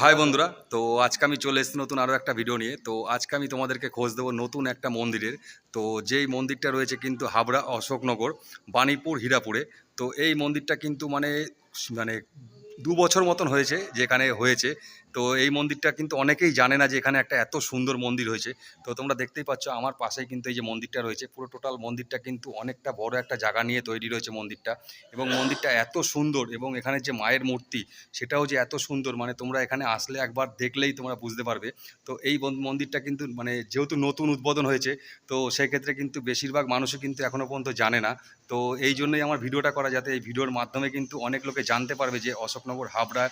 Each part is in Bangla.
হাই বন্ধুরা, তো আজকে আমি চলে এসেছি নতুন আরও একটা ভিডিও নিয়ে। তো আজকে আমি তোমাদেরকে খোঁজ দেবো নতুন একটা মন্দিরের। তো যেই মন্দিরটা রয়েছে কিন্তু হাবড়া অশোকনগর, বাণীপুর, হীরাপুরে। তো এই মন্দিরটা কিন্তু মানে মানে দু বছর মতন হয়েছে যেখানে হয়েছে। তো এই মন্দিরটা কিন্তু অনেকেই জানে না যে এখানে একটা এত সুন্দর মন্দির হয়েছে। তো তোমরা দেখতেই পাচ্ছ আমার পাশেই কিন্তু এই যে মন্দিরটা রয়েছে, পুরো টোটাল মন্দিরটা কিন্তু অনেকটা বড় একটা জায়গা নিয়ে তৈরি রয়েছে মন্দিরটা এবং মন্দিরটা এত সুন্দর এবং এখানে যে মায়ের মূর্তি সেটাও যে এত সুন্দর মানে তোমরা এখানে আসলে একবার দেখলেই তোমরা বুঝতে পারবে। তো এই মন্দিরটা কিন্তু মানে যেহেতু নতুন উদ্বোধন হয়েছে, তো সেক্ষেত্রে কিন্তু বেশিরভাগ মানুষই কিন্তু এখনও পর্যন্ত জানে না। তো এই জন্যই আমার ভিডিওটা করা যাতে এই ভিডিওর মাধ্যমে কিন্তু অনেক লোকে জানতে পারবে যে অশোকনগর, হাবড়া,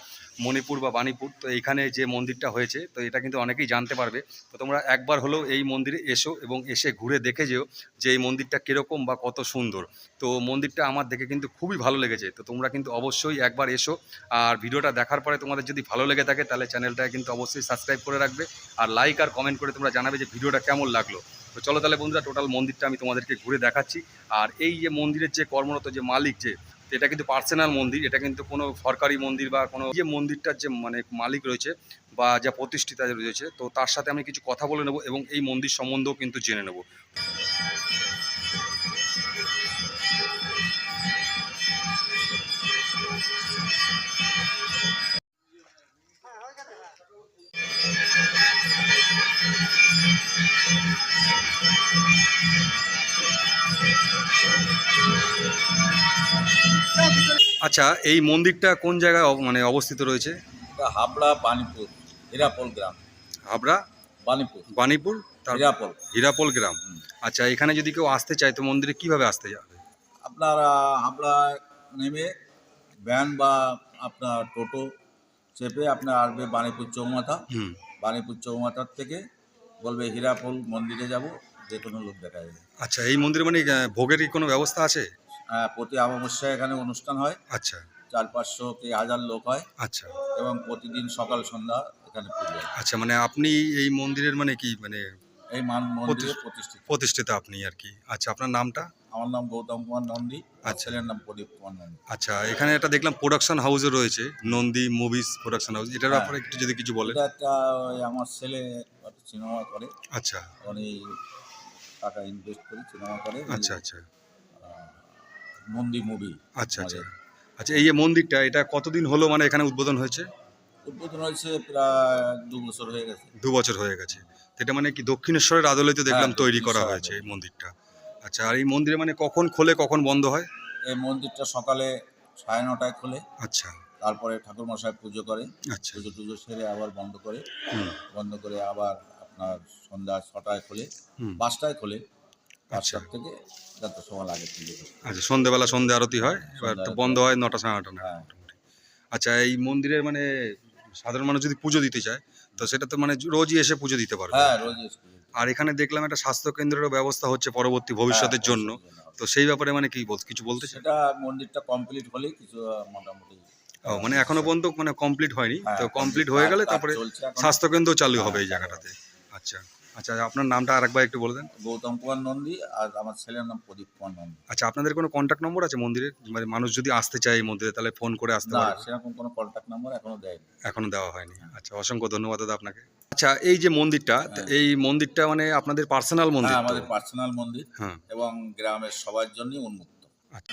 মণিপুর বা বাণীপুর, তো এইখানে যে মন্দিরটা হয়েছে, তো এটা কিন্তু অনেকেই জানতে পারবে। তো তোমরা একবার হলেও এই মন্দিরে এসো এবং এসে ঘুরে দেখে যেও যে এই মন্দিরটা কীরকম বা কত সুন্দর। তো মন্দিরটা আমার দেখে কিন্তু খুবই ভালো লেগেছে। তো তোমরা কিন্তু অবশ্যই একবার এসো আর ভিডিওটা দেখার পরে তোমাদের যদি ভালো লেগে থাকে, তাহলে চ্যানেলটা কিন্তু অবশ্যই সাবস্ক্রাইব করে রাখবে আর লাইক আর কমেন্ট করে তোমরা জানাবে যে ভিডিওটা কেমন লাগল। তো চলো তাহলে বন্ধুরা, টোটাল মন্দিরটা আমি তোমাদেরকে ঘুরে দেখাচ্ছি। আর এই যে মন্দিরের যে কর্মরত যে মালিক যে এটা কিন্তু পার্সোনাল মন্দির, এটা কিন্তু কোনো সরকারি মন্দির বা কোনো যে মন্দিরটার যে মানে মালিক রয়েছে বা যা প্রতিষ্ঠিতা রয়েছে, তো তার সাথে আমি কিছু কথা বলে নেব এবং এই মন্দির সম্বন্ধেও কিন্তু জেনে নেব। আচ্ছা এই মন্দিরটা কোন জায়গায় মানে অবস্থিত রয়েছে? হাবড়া বাণীপুর হীরাপল গ্রাম। হাবড়া? বাণীপুর। তার হীরাপল। হীরাপল গ্রাম। আচ্ছা এখানে যদি কেউ আসতে চায় তো মন্দিরে কীভাবে আসতে যাবে? আপনার হাবড়া নেমে ভ্যান বা আপনার টোটো চেপে আপনার আসবে বাণীপুর চৌমাথা। হুম। বাণীপুর চৌমাথার থেকে বলবে হীরাপল মন্দিরে যাব। যে কোনো লোক দেখা যাবে। আচ্ছা এই মন্দিরে মানে আহ, ভোগের কি কোনো ব্যবস্থা আছে? হ্যাঁ প্রতি অমাবস্যায় এখানে অনুষ্ঠান হয়। আচ্ছা। চার পাঁচশো কি হাজার লোক হয়। আচ্ছা। এবং প্রতিদিন সকাল সন্ধ্যা এখানে পুজো হয়। আচ্ছা মানে আপনি এই মন্দিরের মানে কি মানে এই মান মন্দিরে প্রতিষ্ঠ- প্রতিষ্ঠিত। প্রতিষ্ঠিত আপনি আর কি। আচ্ছা আপনার নামটা? আমার নাম গৌতম কুমার নন্দী। আর আচ্ছা। ছেলের নাম প্রদীপ কুমার নন্দী। আচ্ছা এখানে একটা দেখলাম প্রোডাকশন হাউসও রয়েছে নন্দী মুভিজ প্রোডাকশন হাউস এটার হ্যাঁ। ব্যাপারে একটু যদি কিছু বলেন। এটা একটা ওই আমার ছেলে সিনেমা করে। আচ্ছা। উনি টাকা ইনভেস্ট করে সিনেমা করে আচ্ছা আচ্ছা। মন্দি মুভি আচ্ছা আচ্ছা। আচ্ছা এই যে মন্দিরটা এটা কতদিন হলো মানে এখানে উদ্বোধন হয়েছে? উদ্বোধন হয়েছে প্রায় দু বছর হয়ে গেছে। দু বছর হয়ে গেছে। এটা মানে কি দক্ষিণেশ্বরের আদলে তো দেখলাম হ্যাঁ, তৈরি করা হয়েছে এই মন্দিরটা। আচ্ছা আর এই মন্দিরে মানে কখন খোলে কখন বন্ধ হয়? এই মন্দিরটা সকালে সাড়ে নটায় খোলে। আচ্ছা। তারপরে ঠাকুর মশাই পুজো করে। আচ্ছা। পুজো টুজো সেরে আবার বন্ধ করে। বন্ধ করে আবার আপনার সন্ধ্যা ছটায় খোলে পাঁচটায় খোলে আচ্ছা। পাঁচটার থেকে যত সময় লাগে আচ্ছা সন্ধ্যেবেলা সন্ধ্যা আরতি হয় এবার তো বন্ধ হয় নটা সাড়ে নটা হ্যাঁ। আচ্ছা এই মন্দিরের মানে সাধারণ মানুষ যদি পুজো দিতে চায় তো সেটা তো মানে রোজই এসে পুজো দিতে পারবে। হ্যাঁ রোজ স্কুলে আর এখানে দেখলাম একটা স্বাস্থ্য কেন্দ্রেরও ব্যবস্থা হচ্ছে পরবর্তী ভবিষ্যতের হ্যাঁ, জন্য। তো সেই ব্যাপারে মানে কি কিছু বলতে সেটা মন্দিরটা কমপ্লিট হলেই কিছু মোটামুটি ও মানে এখনও পর্যন্ত মানে কমপ্লিট হয়নি। হ্যাঁ, তো কমপ্লিট হয়ে গেলে তারপরে চলছে এখন। স্বাস্থ্যকেন্দ্র চালু হ্যাঁ, হবে এই জায়গাটাতে। আচ্ছা আচ্ছা আপনার নামটা আরেকবার একটু বলে দেন। গৌতম কুমার নন্দী আর আমার ছেলের নাম প্রদীপ কুমার নন্দী। আচ্ছা আপনাদের কোনো কন্ট্যাক্ট নম্বর আছে মন্দিরের? মানে মানুষ যদি আসতে চায় এই মন্দিরে তাহলে ফোন করে আসতে না পারবে সেরকম কোনো কন্ট্যাক্ট নাম্বার এখনও দেয়নি। এখনও দেওয়া হয়নি। আচ্ছা অসংখ্য ধন্যবাদ দাদা আপনাকে। আচ্ছা এই যে মন্দিরটা হ্যাঁ। এই মন্দিরটা মানে আপনাদের পার্সোনাল মন্দির হ্যাঁ আমাদের পার্সোনাল মন্দির হ্যাঁ। এবং গ্রামের সবার জন্যই উন্মুক্ত। আচ্ছা।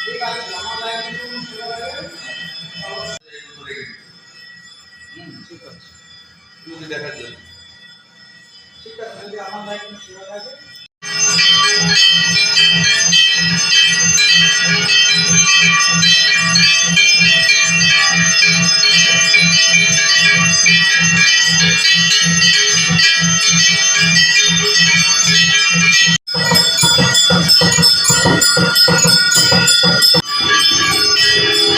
ঠিক আছে ঠিক আছে ঠিক আছে Thank Thank you.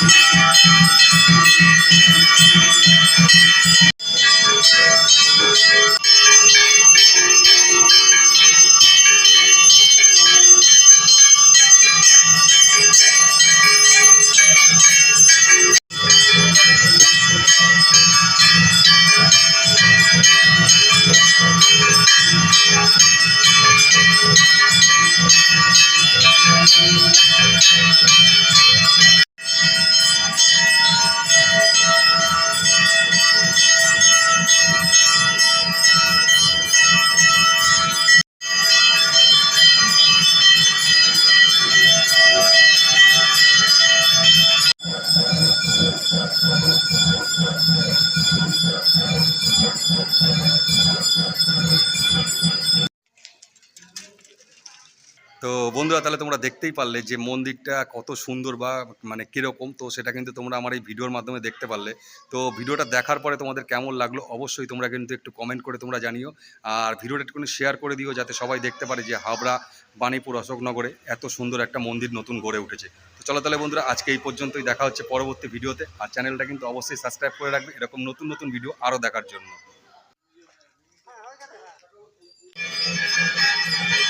Música 私たちの、私たちの、私たちの、私たちの、私たちの、私たちの、私たちの、私たちの。তো বন্ধুরা, তাহলে তোমরা দেখতেই পারলে যে মন্দিরটা কত সুন্দর বা মানে কীরকম। তো সেটা কিন্তু তোমরা আমার এই ভিডিওর মাধ্যমে দেখতে পারলে। তো ভিডিওটা দেখার পরে তোমাদের কেমন লাগল অবশ্যই তোমরা কিন্তু একটু কমেন্ট করে তোমরা জানিও। আর ভিডিওটা একটুখানি শেয়ার করে দিও যাতে সবাই দেখতে পারে যে হাবড়া, বাণীপুর, অশোকনগরে এত সুন্দর একটা মন্দির নতুন গড়ে উঠেছে। তো চলো তাহলে বন্ধুরা, আজকে এই পর্যন্তই। দেখা হচ্ছে পরবর্তী ভিডিওতে। আর চ্যানেলটা কিন্তু অবশ্যই সাবস্ক্রাইব করে রাখবে। এরকম নতুন নতুন ভিডিও আরও দেখার জন্য।